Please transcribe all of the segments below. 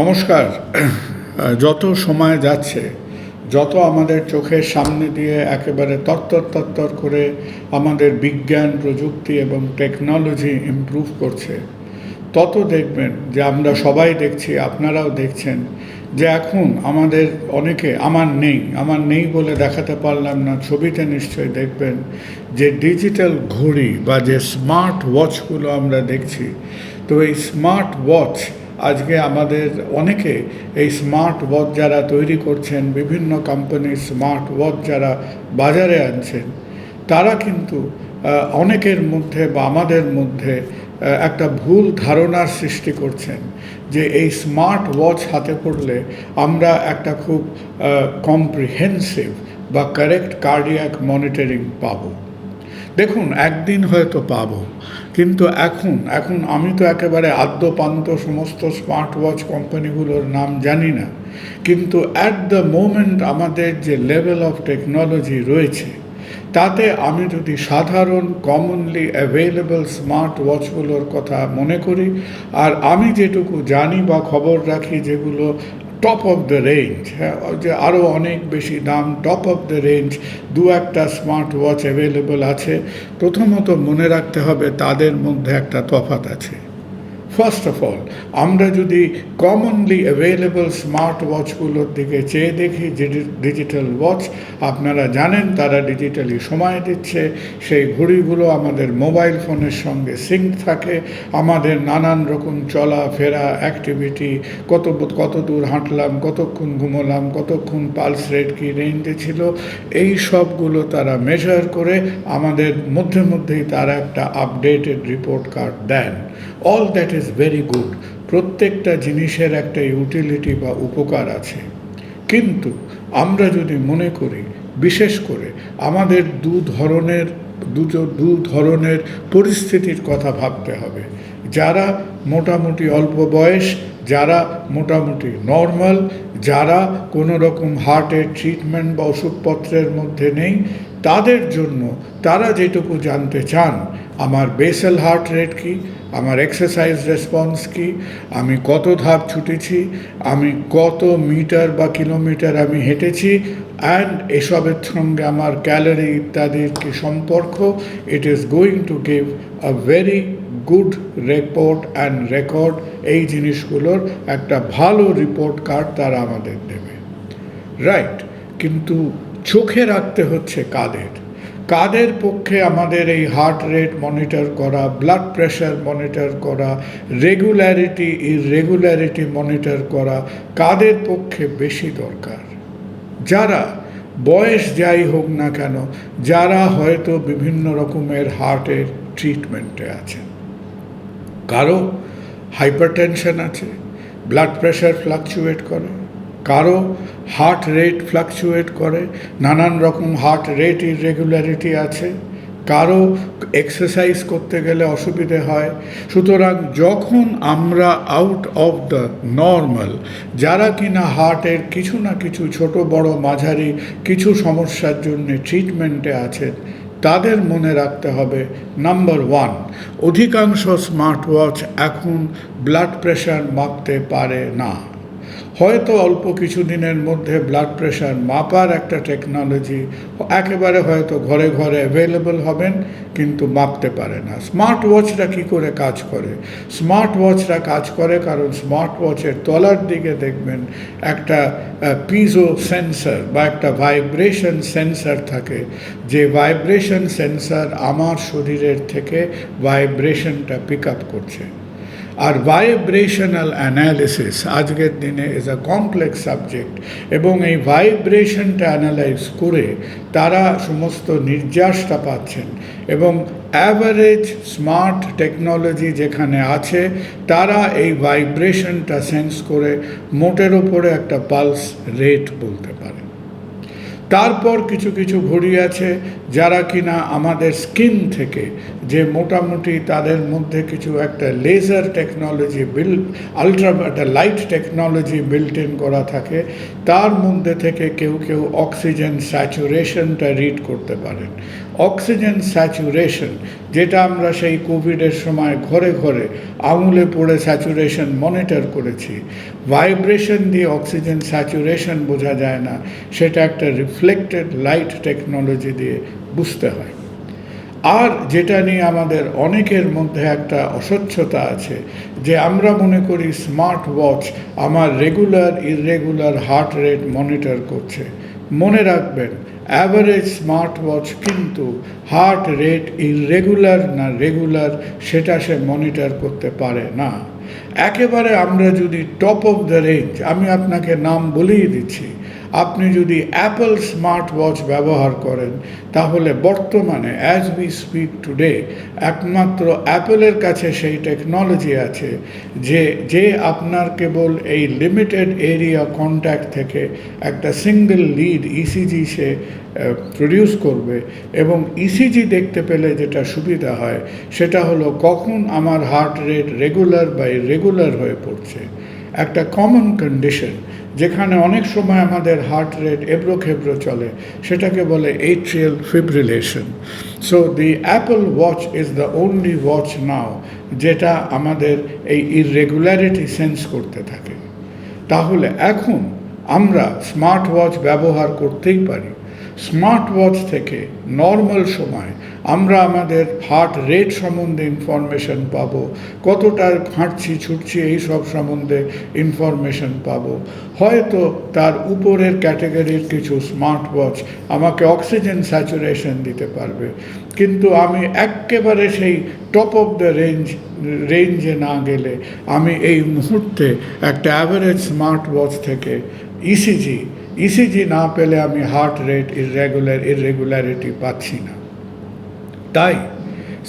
নমস্কার। যত সময় যাচ্ছে, যত আমাদের চোখের সামনে দিয়ে একেবারে তত্তর তত্তর করে আমাদের বিজ্ঞান, প্রযুক্তি এবং টেকনোলজি ইমপ্রুভ করছে, তত দেখবেন যে আমরা সবাই দেখছি, আপনারাও দেখছেন যে এখন আমাদের অনেকে, আমার নেই আমার নেই বলে দেখাতে পারলাম না, ছবিতে নিশ্চয়ই দেখবেন যে ডিজিটাল ঘড়ি বা যে স্মার্ট ওয়াচগুলো আমরা দেখছি, তো এই স্মার্ট ওয়াচ আজকে আমাদের অনেকে এই স্মার্ট ওয়াচ যারা তৈরি করছেন, বিভিন্ন কোম্পানির স্মার্ট ওয়াচ যারা বাজারে আনছেন, তারা কিন্তু অনেকের মধ্যে বা আমাদের মধ্যে একটা ভুল ধারণার সৃষ্টি করছেন যে এই স্মার্ট ওয়াচ হাতে পড়লে আমরা একটা খুব কম্প্রিহেন্সিভ বা কারেক্ট কার্ডিয়াক মনিটরিং পাবো। দেখুন, একদিন হয়তো পাব, কিন্তু এখন এখন আমি তো একেবারে আদ্যপান্ত সমস্ত স্মার্ট ওয়াচ কোম্পানিগুলোর নাম জানি না, কিন্তু অ্যাট দ্য মোমেন্ট আমাদের যে লেভেল অফ টেকনোলজি রয়েছে, তাতে আমি যদি সাধারণ কমনলি অ্যাভেলেবল স্মার্ট ওয়াচগুলোর কথা মনে করি, আর আমি যেটুকু জানি বা খবর রাখি যেগুলো টপ অফ দ্য রেঞ্জ হ্যাঁ যে আরও অনেক বেশি দাম টপ অফ দ্য রেঞ্জ দু একটা স্মার্ট ওয়াচ অ্যাভেলেবল আছে। প্রথমত মনে রাখতে হবে তাদের মধ্যে একটা তফাত আছে। ফার্স্ট অফ অল আমরা যদি কমনলি অ্যাভেলেবল স্মার্ট ওয়াচগুলোর দিকে চেয়ে দেখি ডিজিটাল ওয়াচ আপনারা জানেন তারা ডিজিটালি সময় দিচ্ছে, সেই ঘড়িগুলো আমাদের মোবাইল ফোনের সঙ্গে সিঙ্ক থাকে, আমাদের নানান রকম চলা ফেরা অ্যাক্টিভিটি কত কত দূর হাঁটলাম, কতক্ষণ ঘুমোলাম, কতক্ষণ পালস রেট কী রেঞ্জে ছিল, এই সবগুলো তারা মেজার করে, আমাদের মধ্যে মধ্যেই তারা একটা updated report card then. All that is very good প্রত্যেকটা জিনিসের একটা ইউটিলিটি বা উপকার আছে। কিন্তু আমরা যদি মনে করি, বিশেষ করে আমাদের দু ধরনের দুটো দু ধরনের পরিস্থিতির কথা ভাবতে হবে। যারা মোটামুটি অল্প বয়স, যারা মোটামুটি নর্মাল যারা কোনো রকম হার্টের ট্রিটমেন্ট বা ওষুধপত্রের মধ্যে নেই, তাদের জন্য তারা যেটুকু জানতে চান আমার বেসেল হার্ট রেট কি, আমার এক্সারসাইজ রেসপন্স কি, আমি কত ধাপ ছুটেছি, আমি কত মিটার বা কিলোমিটার আমি হেঁটেছি অ্যান্ড এসবের সঙ্গে আমার ক্যালোরি ইত্যাদির কি সম্পর্ক it is going to give a very good report and record এই জিনিসগুলোর একটা ভালো রিপোর্ট কার্ড তারা আমাদের দেবে। রাইট কিন্তু চোখে রাখতে হচ্ছে কাদের? কাদের পক্ষে আমাদের এই হার্ট রেট মনিটর করা ব্লাড প্রেশার মনিটর করা রেগুলারিটি ইরেগুলারিটি মনিটর করা কাদের পক্ষে বেশি দরকার? যারা বয়স যাই হোক না কেন, যারা হয়তো বিভিন্ন রকমের হার্টের ট্রিটমেন্টে আছেন। কারও হাইপারটেনশন আছে ব্লাড প্রেশার ফ্লাকচুয়েট করে কারও হার্ট রেট ফ্লাকচুয়েট করে, নানান রকম হার্ট রেট ইরেগুলারিটি আছে, কারও এক্সারসাইজ করতে গেলে অসুবিধে হয়। সুতরাং যখন আমরা আউট অফ দ্য নর্মাল যারা কিনা হার্টের কিছু না কিছু ছোট, বড়, মাঝারি, কিছু সমস্যার জন্য ট্রিটমেন্টে আছেন তাদের মনে রাখতে হবে নাম্বার ওয়ান অধিকাংশ স্মার্ট ওয়াচ এখন ব্লাড প্রেশার মাপতে পারে না। হয়তো অল্প কিছু দিনের মধ্যে ব্লাড প্রেশার মাপার একটা টেকনোলজি একেবারে হয়তো ঘরে ঘরে অ্যাভেলেবল হবেন, কিন্তু মাপতে পারে না। স্মার্ট ওয়াচরা কী করে কাজ করে? স্মার্ট ওয়াচরা কাজ করে কারণ স্মার্ট ওয়াচের তলার দিকে দেখবেন একটা পিজো সেন্সার বা একটা ভাইব্রেশন সেন্সার থাকে। যে ভাইব্রেশন সেন্সার আমার শরীরের থেকে ভাইব্রেশনটা পিক আপ করছে। আর ভাইব্রেশনাল অ্যানালিসিস আজকের দিনে ইজ আ কমপ্লেক্স সাবজেক্ট এবং এই ভাইব্রেশনটা অ্যানালাইজ করে তারা সমস্ত নির্যাসটা পাচ্ছেন এবং অ্যাভারেজ স্মার্ট টেকনোলজি যেখানে আছে, তারা এই ভাইব্রেশনটা সেন্স করে মোটের ওপরে একটা পালস রেট বলতে পারে। তারপর কিছু কিছু ঘড়ি আছে যারা কিনা আমাদের স্কিন থেকে যে মোটামুটি তাদের মধ্যে কিছু একটা লেজার টেকনোলজি বিল আলট্রা একটা লাইট টেকনোলজি বিল্ট ইন করা থাকে, তার মধ্যে থেকে কেউ কেউ অক্সিজেন স্যাচুরেশনটা রিড করতে পারেন। অক্সিজেন স্যাচুরেশন যেটা আমরা সেই কোভিডের সময় ঘরে ঘরে আঙুলে পড়ে স্যাচুরেশন মনিটর করেছি ভাইব্রেশন দিয়ে অক্সিজেন স্যাচুরেশন বোঝা যায় না, সেটা একটা রিফ্লেক্টেড লাইট টেকনোলজি দিয়ে বুঝতে হয়। আর যেটা নিয়ে আমাদের অনেকের মধ্যে একটা অস্বচ্ছতা আছে, যে আমরা মনে করি স্মার্ট ওয়াচ আমার regular irregular heart rate monitor করছে। মনে রাখবেন অ্যাভারেজ স্মার্ট ওয়াচ কিন্তু হার্ট রেট ইররেগুলার না রেগুলার সেটা সে মনিটর করতে পারে না। একেবারে আমরা যদি টপ অফ দ্য রেঞ্জ আমি আপনাকে নাম বলেই দিচ্ছি, আপনি যদি অ্যাপল স্মার্ট ওয়াচ ব্যবহার করেন, তাহলে বর্তমানে অ্যাজ উই স্পিক টুডে একমাত্র অ্যাপলের কাছে সেই টেকনোলজি আছে, যে যে আপনার কেবল এই লিমিটেড এরিয়া কন্ট্যাক্ট থেকে একটা সিঙ্গেল লিড ইসিজি সে প্রডিউস করবে এবং ইসিজি দেখতে পেলে যেটা সুবিধা হয়, সেটা হলো কখন আমার হার্ট রেট রেগুলার বা রেগুলার হয়ে পড়ছে। একটা কমন কন্ডিশন যেখানে অনেক সময় আমাদের হার্ট রেট এবড়ো খেবড়ো চলে, সেটাকে বলে atrial fibrillation so the Apple watch is the only watch now যেটা আমাদের এই ইররেগুলারিটি সেন্স করতে থাকে। তাহলে এখন আমরা স্মার্ট ওয়াচ ব্যবহার করতেই পারি। স্মার্ট ওয়াচ থেকে নর্মাল সময় আমরা আমাদের হার্ট রেট সম্বন্ধে ইনফরমেশন পাবো, কতটা হাঁটছি ছুটছি এই সব সম্বন্ধে ইনফরমেশন পাবো। হয়তো তার উপরের ক্যাটাগরির কিছু স্মার্ট ওয়াচ আমাকে অক্সিজেন স্যাচুরেশন দিতে পারবে, কিন্তু আমি একেবারে সেই টপ অফ দ্য রেঞ্জ রেঞ্জে না গেলে আমি এই মুহূর্তে একটা অ্যাভারেজ স্মার্ট ওয়াচ থেকে ইসিজি ইসিজি না পেলে আমি হার্ট রেট ইররেগুলার ইররেগুলারিটি পাচ্ছি না। তাই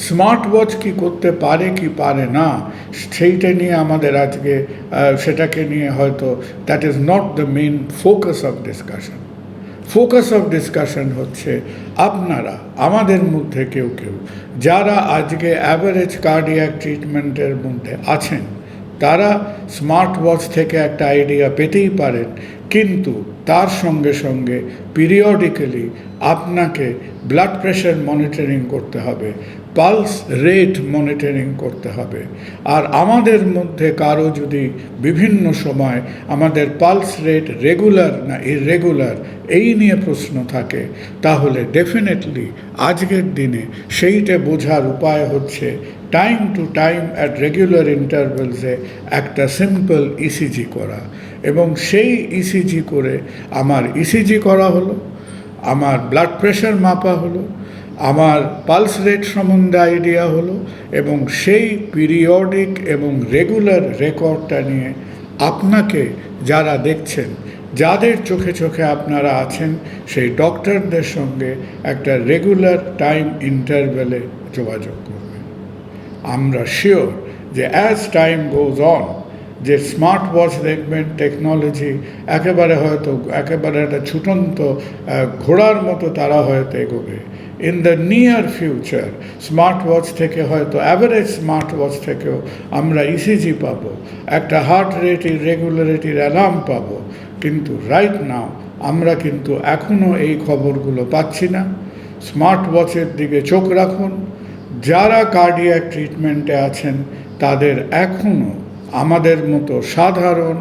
স্মার্ট ওয়াচ কি করতে পারে কি পারে না, সেইটা নিয়ে আমাদের আজকে সেটাকে নিয়ে হয়তো that is not the main focus of discussion focus of discussion হচ্ছে আপনারা, আমাদের মধ্যে কেউ কেউ, যারা আজকে অ্যাভারেজ কার্ডিয়াক ট্রিটমেন্টের মধ্যে আছেন, তারা স্মার্ট ওয়াচ থেকে একটা আইডিয়া পেতেই পারেন কিন্তু তার সঙ্গে সঙ্গে পিরিয়ডিক্যালি আপনাকে ব্লাড প্রেশার মনিটরিং করতে হবে পালস রেট মনিটরিং করতে হবে। আর আমাদের মধ্যে কারও যদি বিভিন্ন সময় আমাদের পালস রেট রেগুলার না ইরেগুলার এই নিয়ে প্রশ্ন থাকে, তাহলে ডেফিনেটলি আজকের দিনে সেইটা বোঝার উপায় হচ্ছে time to time at regular ইন্টারভেলসে একটা সিম্পল ইসিজি করা। এবং সেই ইসিজি করে আমার ইসিজি করা হলো, আমার ব্লাড প্রেশার মাপা হলো, আমার পালস রেট সম্বন্ধে আইডিয়া হলো এবং সেই পিরিয়ডিক এবং রেগুলার রেকর্ডটা নিয়ে আপনাকে যারা দেখছেন, যাদের চোখে চোখে আপনারা আছেন, সেই ডক্টরদের সঙ্গে একটা রেগুলার টাইম ইন্টারভেলে যোগাযোগ করবেন। আমরা শিওর যে অ্যাজ টাইম গোজ অন যে স্মার্ট ওয়াচ দেখবেন টেকনোলজি একেবারে হয়তো, একেবারে একটা ছুটন্ত ঘোড়ার মতো তারা হয়তো এগোবে। In the near future smart watch থেকে হয়তো অ্যাভারেজ স্মার্ট ওয়াচ থেকেও আমরা ইসিজি পাবো। একটা হার্ট রেট রেগুলারিটির অ্যালার্ম পাবো। কিন্তু রাইট নাও আমরা কিন্তু এখনও এই খবরগুলো পাচ্ছি না। স্মার্ট ওয়াচের দিকে চোখ রাখুন। যারা কার্ডিয়াক ট্রিটমেন্টে আছেন, তাদের এখনও আমাদের মতো সাধারণ,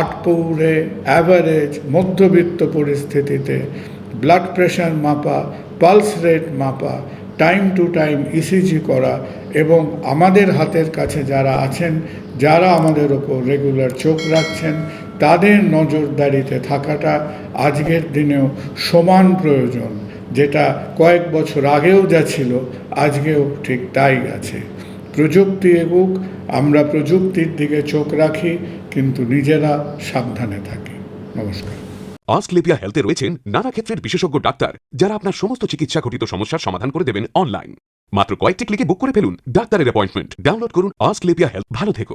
আটপৌরে অ্যাভারেজ মধ্যবিত্ত পরিস্থিতিতে ব্লাড প্রেশার মাপা পালস রেট মাপা টাইম টু টাইম ইসিজি করা এবং আমাদের হাতের কাছে যারা আছেন, যারা আমাদের ওপর রেগুলার চোখ রাখছেন, তাদের নজরদারিতে থাকাটা আজকের দিনেও সমান প্রয়োজন, যেটা কয়েক বছর আগেও যা ছিল, আজকেও ঠিক তাই আছে। প্রযুক্তি এগুক, আমরা প্রযুক্তির দিকে চোখ রাখি, কিন্তু নিজেরা সাবধানে থাকি। নমস্কার। অস্ট্রেলিয়া হেলথে রয়েছেন নানা ক্ষেত্রের বিশেষজ্ঞ ডাক্তার, যারা আপনার সমস্ত চিকিৎসা ঘটিত সমস্যার সমাধান করে দেবেন অনলাইন মাত্র কয়েকটি ক্লিকে বুক করে ফেলুন ডাক্তারের অ্যাপয়েন্টমেন্ট ডাউনলোড করুন অস্ট্রেলিয়া হেলথ। ভালো থেকো।